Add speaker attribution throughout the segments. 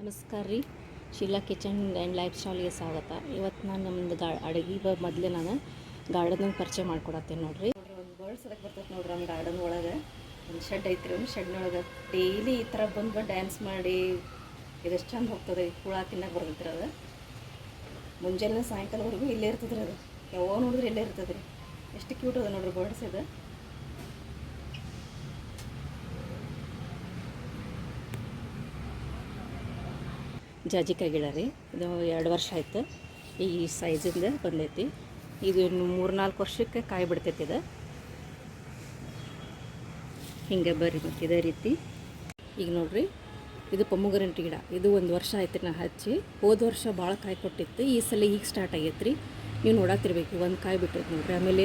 Speaker 1: ನಮಸ್ಕಾರ ರೀ. Sheela kitchen and life ಸ್ಟೈಲ್ಗೆ ಸ್ವಾಗತ. ಇವತ್ತು ನಾನು ನಮ್ಮದು ಗಾ ಅಡುಗೆ ಮೊದಲೇ ನಾನು ಗಾರ್ಡನ್ ಪರಿಚಯ ಮಾಡ್ಕೊಡತ್ತೇನೆ ನೋಡಿರಿ. ನೋಡ್ರಿ ಒಂದು ಬರ್ಡ್ಸ್ ಅದಕ್ಕೆ ಬರ್ತೈತೆ ನೋಡ್ರಿ ನಮ್ಮ ಗಾರ್ಡನ್ ಒಳಗೆ. ಒಂದು ಶೆಡ್ ಐತ್ರಿ ಒಂದು ಶೆಡ್ನೊಳಗೆ ಡೈಲಿ ಈ ಥರ ಬಂದು ಡ್ಯಾನ್ಸ್ ಮಾಡಿ ಇದೆಷ್ಟು ಚಂದ ಹೋಗ್ತದೆ. ಹುಳ ತಿನ್ನಕ್ಕೆ ಬರ್ತೈತ್ರಿ ಅದು. ಮುಂಜಾನೆ ಸಾಯಂಕಾಲವರೆಗೂ ಇಲ್ಲೇ ಇರ್ತದ್ರಿ ಅದು. ಯಾವಾಗ ನೋಡಿದ್ರೆ ಇಲ್ಲೇ ಇರ್ತದೆ ಎಷ್ಟು ಕ್ಯೂಟ್ ಅದ ನೋಡ್ರಿ ಬರ್ಡ್ಸ್ ಇದು ಜಾಜಿಕಾಯಿ ಗಿಡ ರೀ. ಇದು ಎರಡು ವರ್ಷ ಆಯ್ತು. ಈ ಸೈಜಿಂದ ಬಂದೈತಿ. ಇದು ಮೂರು ನಾಲ್ಕು ವರ್ಷಕ್ಕೆ ಕಾಯಿ ಬಿಡ್ತೈತಿ ಇದು. ಹಿಂಗೆ ಬರ್ರಿ ಮತ್ತು ಇದೇ ರೀತಿ. ಈಗ ನೋಡ್ರಿ, ಇದು ಪಮ್ಮುಗರಂಟಿ ಗಿಡ. ಇದು ಒಂದು ವರ್ಷ ಆಯ್ತು ನಾ ಹಚ್ಚಿ. ಹೋದ ವರ್ಷ ಭಾಳ ಕಾಯಿ ಕೊಟ್ಟಿತ್ತು. ಈ ಸಲ ಈಗ ಸ್ಟಾರ್ಟ್ ಆಗೈತೆ ರೀ ನೀವು ನೋಡತ್ತಿರ್ಬೇಕು ಒಂದು ಕಾಯಿ ಬಿಟ್ಟೈತೆ ನೋಡ್ರಿ. ಆಮೇಲೆ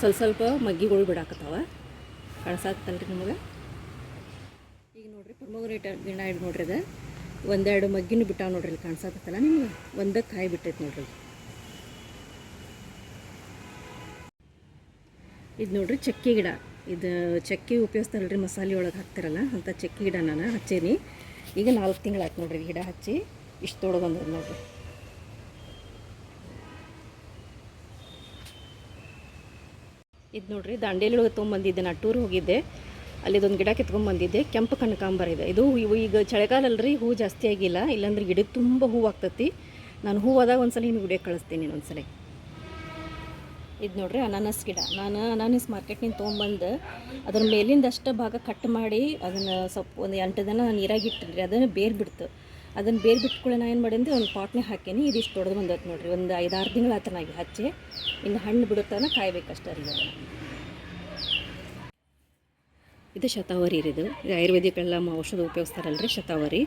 Speaker 1: ಸ್ವಲ್ಪ ಸ್ವಲ್ಪ ಮಗ್ಗಿಗಳು ಬಿಡಾಕತ್ತಾವ. ಕಳ್ಸಾಕತ್ತಲ್ರಿ ನಿಮಗೆ? ಈಗ ನೋಡ್ರಿ ಪಮ್ಮುಗರಂಟಿ ಗಿಡ ಇಡ್ ನೋಡ್ರಿ ಅದು ಒಂದೆರಡು ಮಗ್ಗಿನೂ ಬಿಟ್ಟಾವ ನೋಡ್ರಿ ಇಲ್ಲಿ ಕಾಣಿಸಕತ್ತಲ್ಲ ನಿಮ್ಗೆ? ಒಂದೇ ಕಾಯಿ ಬಿಟ್ಟೈತೆ ನೋಡ್ರಿ ಇದು ನೋಡ್ರಿ ಚಕ್ಕಿ ಗಿಡ. ಇದು ಚಕ್ಕಿ ಉಪಯೋಗಿಸ್ತಾರಲ್ರಿ ಮಸಾಲೆ ಒಳಗೆ ಹಾಕ್ತಾರಲ್ಲ, ಅಂತ ಚಕ್ಕಿ ಗಿಡ ನಾನು ಹಚ್ಚೇನಿ. ಈಗ ನಾಲ್ಕು ತಿಂಗಳಾಯ್ತು ನೋಡ್ರಿ ಈ ಗಿಡ ಹಚ್ಚಿ, ಇಷ್ಟು ಬಂದ್ರೆ ನೋಡ್ರಿ. ಇದು ನೋಡ್ರಿ ದಾಂಡೇಲಿ ಒಳಗೆ ತೊಗೊಂಬಂದಿದ್ದೆ, ನಾ ಟೂರ್ ಹೋಗಿದ್ದೆ. ಅಲ್ಲಿದೊಂದು ಗಿಡ ಕಿತ್ಕೊಂಡ್ಬಂದಿದ್ದೆ ಕೆಂಪು ಕನಕಾಂಬರ ಇದೆ. ಇದು ಇವು ಈಗ ಚಳಿಗಾಲ ಅಲ್ರಿ ಹೂ ಜಾಸ್ತಿ ಆಗಿಲ್ಲ. ಇಲ್ಲಾಂದ್ರೆ ಗಿಡ ತುಂಬ ಹೂ ಆಗ್ತತಿ. ನಾನು ಹೂ ಆದಾಗ ಒಂದ್ಸಲ ಹಿಂಗೆ ವಿಡಿಯೋ ಕಳಿಸ್ತೀನಿ ಇನ್ನೊಂದ್ಸಲ ಇದು ನೋಡ್ರಿ ಅನಾನಸ್ ಗಿಡ. ನಾನು ಅನಾನಸ್ ಮಾರ್ಕೆಟ್ನಿಂದ ತೊಗೊಂಬಂದು ಅದ್ರ ಮೇಲಿಂದ ಅಷ್ಟು ಭಾಗ ಕಟ್ ಮಾಡಿ ಅದನ್ನು ಸ್ವಲ್ಪ ಒಂದು ಎಂಟು ದಿನ ನೀರಾಗಿ ಇಟ್ಟಿರಿ ಅದನ್ನು ಬೇರು ಬಿಡ್ತು. ಅದನ್ನು ಬೇರು ಬಿಟ್ಕೊಳ್ಳೆ ನಾನು ಏನು ಮಾಡೀನಿ ಒಂದು ಪಾಟ್ನೇ ಹಾಕೀನಿ. ಇದಿಷ್ಟು ದೊಡ್ಡದು ಬಂದೈತೆ ನೋಡ್ರಿ. ಒಂದು ಐದಾರು ತಿಂಗಳು ಆತನಾಗಿ ಹಚ್ಚಿ. ಇನ್ನು ಹಣ್ಣು ಬಿಡುತ್ತಾನ ಕಾಯ್ಬೇಕಷ್ಟೇ ರೀ ಅದನ್ನು ಇದು ಶತಾವರಿ ರೀ ಇದು. ಆಯುರ್ವೇದಿಕ್ಕೆಲ್ಲ ಆಯುರ್ವೇದಿಕ್ ಎಲ್ಲ ರೀ ಔಷಧ ಶತಾವರಿ.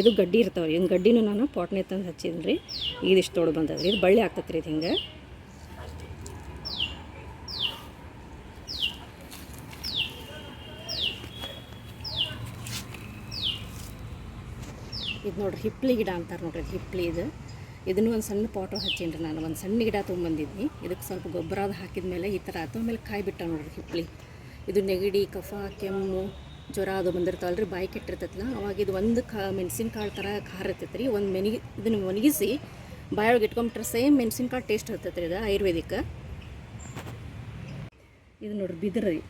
Speaker 1: ಇದು ಗಡ್ಡಿ ಇರ್ತಾವೆ ಇನ್ನು ಗಡ್ಡಿನೂ ನಾನು ಪಾಟ್ನೆ ತಂದು ಹಚ್ಚಿದ್ದೀನಿ ರೀ ಇದಿಷ್ಟು ಬಂದದ ರೀ ಇದು ಬಳ್ಳಿ ಆಗ್ತದೆ ರೀ ಇದು ಹಿಂಗೆ. ಇದು ನೋಡ್ರಿ ಹಿಪ್ಲಿ ಗಿಡ ಅಂತಾರೆ ನೋಡ್ರಿ ಹಿಪ್ಲಿ ಇದು. ಇದನ್ನು ಒಂದು ಸಣ್ಣ ಪಾಟು ಹಚ್ಚೀನಿ ರೀ ನಾನು. ಒಂದು ಸಣ್ಣ ಗಿಡ ತೊಗೊಂಬಂದಿದ್ನಿ. ಇದಕ್ಕೆ ಸ್ವಲ್ಪ ಗೊಬ್ಬರ ಅದು ಹಾಕಿದ ಮೇಲೆ ಈ ಥರ ಆತು. ಆಮೇಲೆ ಕಾಯಿ ಬಿಟ್ಟ ನೋಡ್ರಿ ಹಿಪ್ಲಿ. ಇದು ನೆಗಡಿ, ಕಫ, ಕೆಮ್ಮು, ಜ್ವರ ಅದು ಬಂದಿರ್ತಾವಲ್ಲ ರೀ, ಬಾಯಿ ಕೆಟ್ಟಿರ್ತೈತಲ್ಲ, ಅವಾಗ ಇದು ಒಂದು ಕಾ, ಮೆಣಸಿನ್ಕಾಳು ಥರ ಖಾರ ಇರ್ತೈತೆ ರೀ ಒಂದು ಮೆನಿಗಿ ಇದನ್ನು ಒಣಗಿಸಿ ಬಾಯೊಳಗೆ ಇಟ್ಕೊಂಬಿಟ್ರೆ ಸೇಮ್ ಮೆಣಸಿನ್ಕಾಳು ಟೇಸ್ಟ್ ಇರ್ತೈತೆ ರೀ ಇದು ಆಯುರ್ವೇದಿಕ. ಇದು ನೋಡ್ರಿ ಬಿದಿರು ರೀ.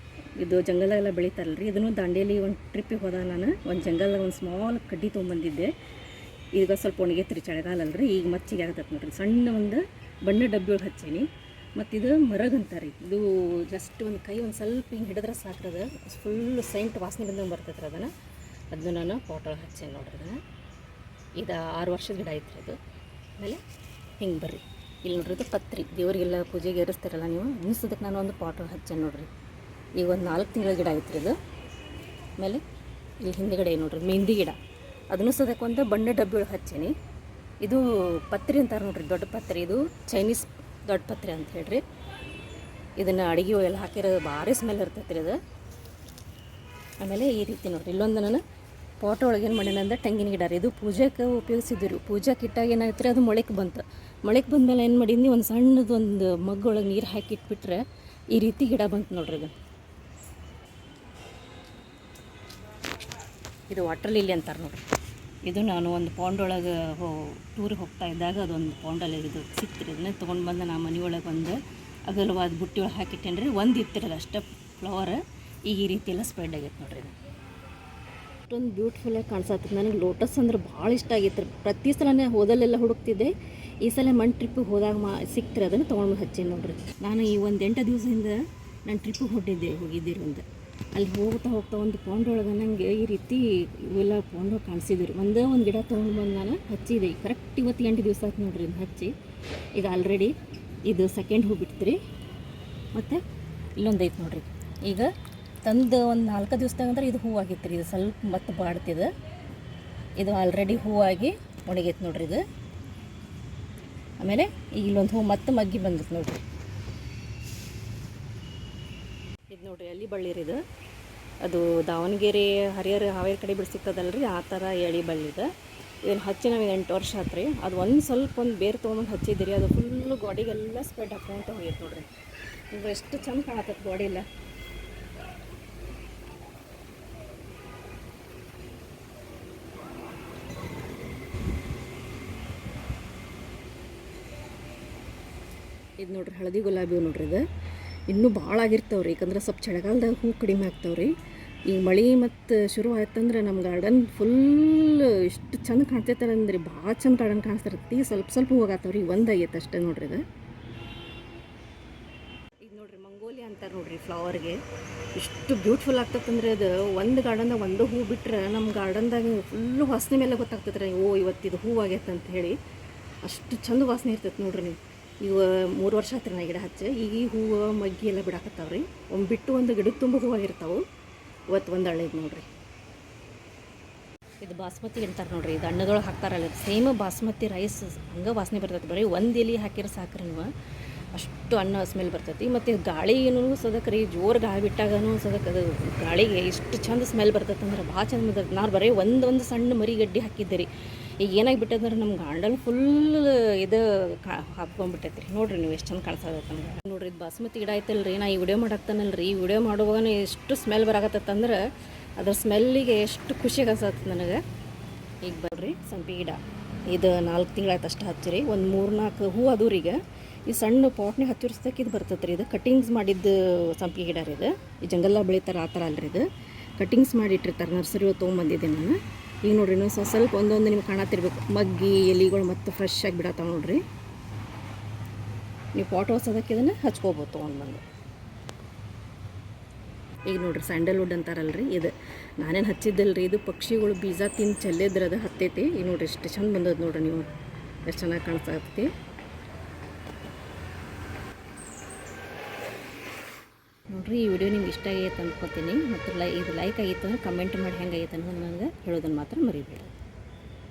Speaker 1: ಇದು ಜಂಗಲ್ದಾಗೆಲ್ಲ ಬೆಳೀತಾರಲ್ಲ ರೀ, ಇದನ್ನು ದಾಂಡೇಲಿ ಒಂದು ಟ್ರಿಪ್ಪಿಗೆ ಹೋದ ನಾನು. ಒಂದು ಜಂಗಲ್ದಾಗ ಒಂದು ಸ್ಮಾಲ್ ಕಡ್ಡಿ ತೊಗೊಂಬಂದಿದ್ದೆ. ಈಗ ಸ್ವಲ್ಪ ಒಣಗೈತೆ ರೀ ಚಳಿಗಾಲ ಅಲ್ರಿ ಈಗ ಮಚ್ಚಿಗೆ ಆಗತ್ತೆ ನೋಡ್ರಿ. ಸಣ್ಣ ಒಂದು ಬಣ್ಣ ಡಬ್ಬಿಯೊಳಗೆ ಹಚ್ಚೀನಿ. ಮತ್ತು ಇದು ಮರಗ ಅಂತಾರೆ. ಇದು ಜಸ್ಟ್ ಒಂದು ಕೈ ಒಂದು ಸ್ವಲ್ಪ ಹಿಂಗೆ ಹಿಡಿದ್ರೆ ಸಾಕ್ರದ ಫುಲ್ ಸೈಂಟ್ ವಾಸನೆ ಬಂದಂಗೆ ಬರ್ತೈತೆ ರೀ ಅದನ್ನು. ಅದನ್ನು ನಾನು ಪಾಟೊಳಗೆ ಹಚ್ಚೇನೆ ನೋಡ್ರಿ ಅದನ್ನು. ಇದು ಆರು ವರ್ಷದ ಗಿಡ ಐತ್ರಿ ಅದು. ಆಮೇಲೆ ಹಿಂಗೆ ಬರ್ರಿ. ಇಲ್ಲಿ ನೋಡ್ರಿ ಇದು ಪತ್ರಿ. ದೇವರಿಗೆಲ್ಲ ಪೂಜೆಗೆ ಏರಿಸ್ತಾರಲ್ಲ ನೀವು ಅನಿಸೋದಕ್ಕೆ ನಾನು ಒಂದು ಪಾಟ್ ಹಚ್ಚೇನೆ ನೋಡ್ರಿ. ಈಗ ಒಂದು ನಾಲ್ಕು ತಿಂಗಳ ಗಿಡ ಐತ್ರಿ ಇದು ಆಮೇಲೆ ಇಲ್ಲಿ ಹಿಂದ್ಗಡೆ ನೋಡ್ರಿ, ಮೆಹಂದಿ ಗಿಡ. ಅದನ್ನು ಸದಕ್ಕೆ ಒಂದು ಬಣ್ಣ ಡಬ್ಬಿ ಹಚ್ಚೇನಿ. ಇದು ಪತ್ರಿ ಅಂತಾರೆ ನೋಡ್ರಿ, ದೊಡ್ಡ ಪತ್ರಿ. ಇದು ಚೈನೀಸ್ ದೊಡ್ಡ ಪತ್ರೆ ಅಂತ ಹೇಳ್ರಿ. ಇದನ್ನು ಅಡುಗೆ ಎಲ್ಲ ಹಾಕಿರೋದು ಭಾರಿ ಸ್ಮೆಲ್ ಇರ್ತೈತೆ ರೀ ಇದು. ಆಮೇಲೆ ಈ ರೀತಿ ನೋಡ್ರಿ, ಇಲ್ಲೊಂದು ನಾನು ಪಾಟ್ ಒಳಗೆ ಏನು ಮಾಡೀನಿ ಅಂದ್ರೆ ತೆಂಗಿನ ಗಿಡ ರೀ. ಇದು ಪೂಜೆಗೆ ಉಪಯೋಗಿಸಿದ್ವಿ ರೀ. ಪೂಜೆಗೆ ಇಟ್ಟಾಗ ಏನಾಯ್ತು ರೀ ಅದು ಮೊಳಕೆ ಬಂತು. ಮೊಳಕೆ ಬಂದಮೇಲೆ ಏನು ಮಾಡಿದ್ನಿ, ಒಂದು ಸಣ್ಣದು ಒಂದು ಮಗ್ಗೊಳಗೆ ನೀರು ಹಾಕಿ ಇಟ್ಬಿಟ್ರೆ ಈ ರೀತಿ ಗಿಡ ಬಂತು ನೋಡ್ರಿ ಇದು. ಇದು ವಾಟರ್ ಲಿಲ್ಲಿ ಅಂತಾರೆ ನೋಡ್ರಿ. ಇದು ನಾನು ಒಂದು ಪೌಂಡ್ ಒಳಗೆ ಹೋ ಟೂರಿಗೆ ಹೋಗ್ತಾ ಇದ್ದಾಗ ಅದೊಂದು ಪೌಂಡಲ್ಲಿ ಇದು ಸಿಕ್ತಿರಿ ಇದನ್ನ ತೊಗೊಂಡು ಬಂದು ನಾ ಮನೆಯೊಳಗೆ ಒಂದು ಅಗಲವಾದ ಬುಟ್ಟಿ ಒಳಗೆ ಹಾಕಿಟ್ಟೇನೆ ರೀ ಒಂದು ಇತ್ತಿರಲ್ಲ ಅಷ್ಟೇ ಫ್ಲವರ್ ಈಗ ಈ ರೀತಿ ಎಲ್ಲ ಸ್ಪ್ರೆಡ್ ಆಗೈತೆ ನೋಡ್ರಿ ಇದು. ಅಷ್ಟೊಂದು ಬ್ಯೂಟಿಫುಲ್ಲಾಗಿ ಕಾಣಿಸತ್ತೆ. ನನಗೆ ಲೋಟಸ್ ಅಂದ್ರೆ ಭಾಳ ಇಷ್ಟ ಆಗಿತ್ತು ರೀ. ಪ್ರತಿ ಸಲನೇ ಹೋದಲ್ಲೆಲ್ಲ ಹುಡುಕ್ತಿದ್ದೆ. ಈ ಸಲ ಮಣ್ಣು ಟ್ರಿಪ್ಪಿಗೆ ಹೋದಾಗ ಮಾ ಸಿಕ್ತಿರಿ ಅದನ್ನು ತೊಗೊಂಡು ಹಚ್ಚೀನಿ ನೋಡ್ರಿ. ನಾನು ಈ ಒಂದು ಎಂಟು ದಿವಸದಿಂದ ನಾನು ಟ್ರಿಪ್ಪಿಗೆ ಹೊಟ್ಟಿದ್ದೆ ಹೋಗಿದ್ದೀರಿ ಒಂದು. ಅಲ್ಲಿ ಹೋಗ್ತಾ ಹೋಗ್ತಾ ಒಂದು ಪೌಂಡೊಳಗೆ ನನಗೆ ಈ ರೀತಿ ಇವೆಲ್ಲ ಪೌಂಡು ಕಾಣಿಸಿದ್ರಿ. ಒಂದೇ ಒಂದು ಗಿಡ ತೊಗೊಂಡು ಬಂದು ನಾನು ಹಚ್ಚಿದೆ ಕರೆಕ್ಟ್ ಇವತ್ತು ಎಂಟು ದಿವಸ ಆಯ್ತು ನೋಡ್ರಿ ಹಚ್ಚಿ. ಈಗ ಆಲ್ರೆಡಿ ಇದು ಸೆಕೆಂಡ್ ಹೂ ಬಿಡ್ತೀರಿ ಮತ್ತು ಇಲ್ಲೊಂದು ಐತೆ ನೋಡ್ರಿ. ಈಗ ತಂದು ಒಂದು ನಾಲ್ಕು ದಿವಸದಾಗ ಅಂದ್ರೆ ಇದು ಹೂವು ಆಗೈತೆ ರೀ ಇದು ಸ್ವಲ್ಪ ಮತ್ತೆ ಬಾಡ್ತಿದೆ ಇದು ಆಲ್ರೆಡಿ ಹೂವಾಗಿ ಒಣಗೈತೆ ನೋಡ್ರಿ ಇದು. ಆಮೇಲೆ ಈಗ ಇಲ್ಲೊಂದು ಹೂ ಮತ್ತೆ ಮಗ್ಗಿ ಬಂದೈತೆ ನೋಡ್ರಿ. ಇದು ನೋಡಿರಿ ರೀ ಇದು. ಅದು ದಾವಣಗೆರೆ ಹರಿಹರ ಹಾವೇರಿ ಕಡೆ ಬಿಡಿ ರೀ ಆ ಥರ ಎಳಿ ಬಳ್ಳಿದು ಇದನ್ನು ಹಚ್ಚಿ ನಾವು ಎಂಟು ವರ್ಷ ಆತ್ರಿ. ಅದು ಒಂದು ಸ್ವಲ್ಪ ಒಂದು ಬೇರು ತೊಗೊಂಡು ಹಚ್ಚಿದ್ದೀರಿ ಅದು ಫುಲ್ಲು ಗೋಡಿಗೆಲ್ಲ ಸ್ಪ್ರೆಡ್ ಹಾಕ್ಕೊಂತ ಹೋಗಿತ್ತು ನೋಡ್ರಿ. ಇದು ಎಷ್ಟು ಚಂದ ಕಾಣತ್ತೆ ಗೋಡಿಲ್ಲ ಇದು ನೋಡ್ರಿ, ಹಳದಿ ಗುಲಾಬಿ ನೋಡ್ರಿ ಇದು. ಇನ್ನೂ ಭಾಳ ಆಗಿರ್ತಾವ್ರಿ, ಯಾಕಂದ್ರೆ ಸ್ವಲ್ಪ ಚಳಿಗಾಲದಾಗ ಹೂ ಕಡಿಮೆ ಆಗ್ತಾವ್ರಿ. ಈಗ ಮಳೆ ಮತ್ತು ಶುರು ಆಯ್ತಂದ್ರೆ ನಮ್ಮ ಗಾರ್ಡನ್ ಫುಲ್ ಎಷ್ಟು ಚಂದ ಕಾಣ್ತೈತಾರೆ ಅಂದ್ರೆ ಭಾಳ ಚಂದ ಗಾರ್ಡನ್ ಕಾಣಿಸ್ತಿರ್ತೈತಿ ಸ್ವಲ್ಪ ಸ್ವಲ್ಪ ಹೂ ರೀ ಒಂದು ಆಗೈತೆ ಅಷ್ಟೇ ನೋಡ್ರಿ ಇದು. ಇದು ನೋಡ್ರಿ ಮಂಗೋಲಿಯಾ ಅಂತಾರೆ ನೋಡ್ರಿ ಫ್ಲವರ್ಗೆ ಎಷ್ಟು ಬ್ಯೂಟಿಫುಲ್ ಆಗ್ತದಂದ್ರೆ ಅದು ಒಂದು ಗಾರ್ಡನ್ದಾಗ ಒಂದು ಹೂ ಬಿಟ್ರೆ ನಮ್ಮ ಗಾರ್ಡನ್ದಾಗ ಫುಲ್ಲು ವಾಸನೆ ಮೇಲೆ ಗೊತ್ತಾಗ್ತೈತ್ರಿ, ಓ ಇವತ್ತಿದು ಹೂ ಆಗೈತೆ ಅಂತ ಹೇಳಿ. ಅಷ್ಟು ಚಂದ ವಾಸನೆ ಇರ್ತೈತೆ ನೋಡ್ರಿ ನೀವು. ಇವ ಮೂರು ವರ್ಷ ನಾ ಗಿಡ ಹಚ್ಚಿ. ಈಗ ಹೂವು, ಮಗ್ಗಿ ಎಲ್ಲ ಬಿಡಾಕತ್ತಾವ್ರಿ. ಒಂದು ಬಿಟ್ಟು ಒಂದು ಗಿಡಕ್ಕೆ ತುಂಬ ಹೂವಾಗಿರ್ತಾವೆ ಇವತ್ತು ಒಂದು ಹಳ್ಳಿದು ನೋಡಿರಿ. ಇದು ಬಾಸ್ಮತಿ ಅಂತಾರೆ ನೋಡ್ರಿ. ಇದು ಹಣ್ಣುಗಳು ಹಾಕ್ತಾರಲ್ಲ. ಸೇಮ್ ಬಾಸ್ಮತಿ ರೈಸ್ ಹಂಗೆ ವಾಸನೆ ಬರ್ತೈತೆ ಬರೀ ಒಂದು ಎಲೆ ಹಾಕಿರೋ ಸಾಕ್ರಿ ನೀವು. ಅಷ್ಟು ಅನ್ನ ಸ್ಮೆಲ್ ಬರ್ತೈತಿ. ಮತ್ತು ಗಾಳಿನೂ ಸದಕ್ಕೆ ರೀ, ಜೋರು ಗಾಳಿ ಬಿಟ್ಟಾಗನು ಸದಕ್ಕೆ ಅದು ಗಾಳಿಗೆ ಎಷ್ಟು ಚಂದ ಸ್ಮೆಲ್ ಬರ್ತೈತೆ ಅಂದ್ರೆ ಭಾಳ ಚಂದ ಬರ್ತೈತೆ ನಾನು ಬರೀ ಒಂದು ಒಂದು ಸಣ್ಣ ಮರಿ ಗಡ್ಡಿ ಹಾಕಿದ್ದೆ ರೀ. ಈಗ ಏನಾಗಿಬಿಟ್ಟದಂದ್ರೆ ನಮ್ಮ ಗಾರ್ಡನ್ ಫುಲ್ ಇದು ಕಾ ರೀ ನೋಡಿರಿ ನೀವು ಎಷ್ಟು ಚಂದ ಕಾಣಿಸ್ತೈತೆ ನಮ್ಗೆ. ನೋಡ್ರಿ ಇದು ಬಾಸ್ಮತಿ ಗಿಡ ಐತಲ್ಲ ರೀ ನಾ ಈ ವಿಡಿಯೋ ಮಾಡಾಕ್ತಾನಲ್ಲ ರೀ ಈ ವಿಡಿಯೋ ಮಾಡುವಾಗ ಎಷ್ಟು ಸ್ಮೆಲ್ ಬರಾಕತ್ತಂದ್ರೆ ಅದ್ರ ಸ್ಮೆಲ್ಲಿಗೆ ಎಷ್ಟು ಖುಷಿ ಅನ್ಸತ್ತೆ ನನಗೆ. ಈಗ ಬರ್ರಿ ಸಂಪಿ ಗಿಡ. ಇದು ನಾಲ್ಕು ತಿಂಗಳಾಯ್ತು ಅಷ್ಟು ಹಚ್ಚಿರಿ. ಒಂದು ಮೂರು ನಾಲ್ಕು ಹೂ ಅದು ರೀ ಈಗ. ಈ ಸಣ್ಣ ಪಾಟ್ನಾಗ ಹಚ್ಚಿರ್ಸ್ತಕ್ಕೆ ಇದು ಬರ್ತೈತೆ ಇದು. ಕಟಿಂಗ್ಸ್ ಮಾಡಿದ್ದು ಸಂಪಿಗೆ ಗಿಡ ರೀ ಇದು. ಈ ಜಂಗಲ್ಲ ಬೆಳಿತಾರೆ ಆ ಥರ ಅಲ್ರಿ ಇದು. ಕಟಿಂಗ್ಸ್ ಮಾಡಿ ಇಟ್ಟಿರ್ತಾರೆ ನರ್ಸರಿ ತೊಗೊಂಬಂದಿದ್ದೆ ನಾನು. ಈಗ ನೋಡ್ರಿ ಇನ್ನೊಂದು ಸ್ವಲ್ಪ ಸ್ವಲ್ಪ ಒಂದೊಂದು ನಿಮ್ಗೆ ಕಾಣತ್ತಿರ್ಬೇಕು. ಮಗ್ಗಿ, ಎಲಿಗಳು ಮತ್ತು ಫ್ರೆಶ್ ಆಗಿ ಬಿಡತ್ತಾವೆ ನೋಡ್ರಿ. ನೀವು ಪಾಟ್ ಹೊಸದಕ್ಕೆ ಇದನ್ನು ಹಚ್ಕೋಬೋದು ತೊಗೊಂಡು ಬಂದು. ಈಗ ನೋಡ್ರಿ ಸ್ಯಾಂಡಲ್ವುಡ್ ಅಂತಾರಲ್ರಿ ಇದು. ನಾನೇನು ಹಚ್ಚಿದ್ದಲ್ರಿ, ಇದು ಪಕ್ಷಿಗಳು ಬೀಜ ತಿಂದು ಚೆಲ್ಲಿದ್ರೆ ಅದು ಹತ್ತೈತಿ. ಈಗ ನೋಡ್ರಿ, ಎಷ್ಟು ಚಂದ ಬಂದದ ನೋಡ್ರಿ ನೀವು. ಎಷ್ಟು ಚೆನ್ನಾಗಿ ಕಾಣಿಸ್ತೈತಿ ನೋಡ್ರಿ, ಈ ವಿಡಿಯೋ ನಿಮ್ಗೆ ಇಷ್ಟ ಆಗೈತೆ ಅಂದ್ಕೋತೀನಿ ಮತ್ತು ಲೈ, ಇದು ಲೈಕ್ ಆಗಿತ್ತು ಅಂದ್ರೆ ಕಮೆಂಟ್ ಮಾಡಿ ಹೆಂಗೆ ಆಗೈತೆ ಅನ್ನೋದು ನನಗೆ ಹೇಳೋದನ್ನು ಮಾತ್ರ ಮರಿಬೇಡಿ.